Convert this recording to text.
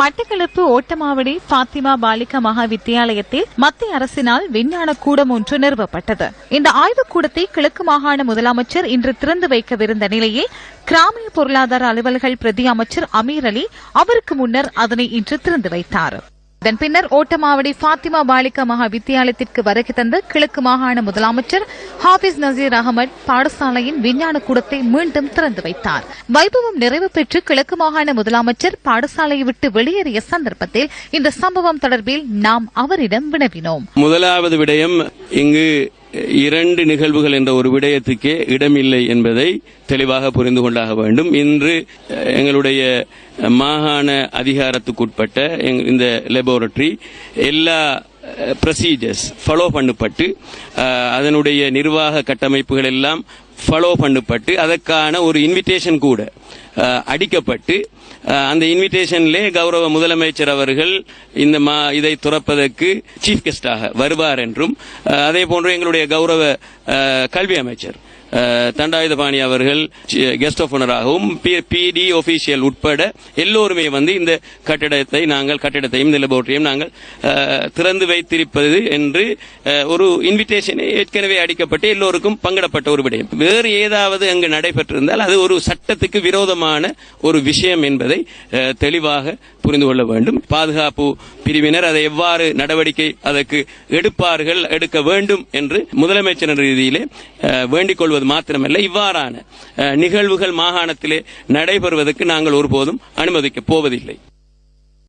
மட்டக்களப்பு ஓட்டமாவடி பாத்திமா பாலிகா மகா வித்தியாலயத்தில் மத்திய அரசினால் விஞ்ஞான கூடம் ஒன்று நிறுவப்பட்டது. இந்த ஆய்வுக்கூடத்தை கிழக்கு மாகாண முதலமைச்சர் இன்று திறந்து வைக்கவிருந்த நிலையில் கிராமிய பொருளாதார அலுவல்கள் பிரதி அமைச்சர் அமீர் அலி அவருக்கு முன்னர் அதனை இன்று திறந்து வைத்தார். இதன் பின்னர் ஓட்டமாவடி பாத்திமா பாலிகா மகா வித்தியாலயத்திற்கு வருகை தந்த கிழக்கு மாகாண முதலமைச்சர் ஹாபிஸ் நசீர் அகமது பாடசாலையின் விஞ்ஞான கூடத்தை மீண்டும் திறந்து வைத்தார். வைபவம் நிறைவு பெற்று கிழக்கு மாகாண முதலமைச்சர் பாடசாலையை விட்டு வெளியேறிய சந்தர்ப்பத்தில் இந்த சம்பவம் தொடர்பில் நாம் அவரிடம் வினவினோம். முதலாவது விடயம் இங்கு இரண்டு நிகழ்வுகள் என்ற ஒரு விடயத்துக்கே இடமில்லை என்பதை தெளிவாக புரிந்து கொண்டாக வேண்டும். இன்று எங்களுடைய மாகாண அதிகாரத்துக்குட்பட்ட இந்த லெபோரட்டரி எல்லா ப்ரொசீஜர்ஸ் ஃபாலோ பண்ணப்பட்டு அதனுடைய நிர்வாக கட்டமைப்புகள் எல்லாம் ஃபாலோ பண்ணப்பட்டு அதற்கான ஒரு இன்விடேஷன் கூட அடிக்கப்பட்டு அந்த இன்விடேஷன்லே கௌரவ முதலமைச்சர் அவர்கள் இந்த மா இதை துறப்பதற்கு சீஃப் கெஸ்டாக வருவார் என்றும் அதே போன்று எங்களுடைய கௌரவ கல்வி அமைச்சர். தண்டாயுதபாணி அவர்கள் guest of P PD official உட்பட எல்லோருமே வந்து இந்த கட்டிடத்தை நாங்கள் கட்டிடத்தையும் இந்த லெபோரட்டரியும் நாங்கள் திறந்து வைத்திருப்பது என்று ஒரு இன்விடேஷன் ஏற்கனவே அடிக்கப்பட்டு எல்லோருக்கும் பங்கிடப்பட்ட ஒரு விடயம். வேறு ஏதாவது அங்கு நடைபெற்றிருந்தால் அது ஒரு சட்டத்துக்கு விரோதமான ஒரு விஷயம் என்பதை தெளிவாக புரிந்து கொள்ள வேண்டும். பாதுகாப்பு பிரிவினர் அதை எவ்வாறு நடவடிக்கை அதற்கு எடுப்பார்கள் எடுக்க வேண்டும் என்று முதலமைச்சர் ரீதியிலே வேண்டிக் கொள்வது மாத்திரமல்ல. இவ்வாறான நிகழ்வுகள் மாகாணத்திலே நடைபெறுவதற்கு நாங்கள் ஒருபோதும் அனுமதிக்கப் போவதில்லை.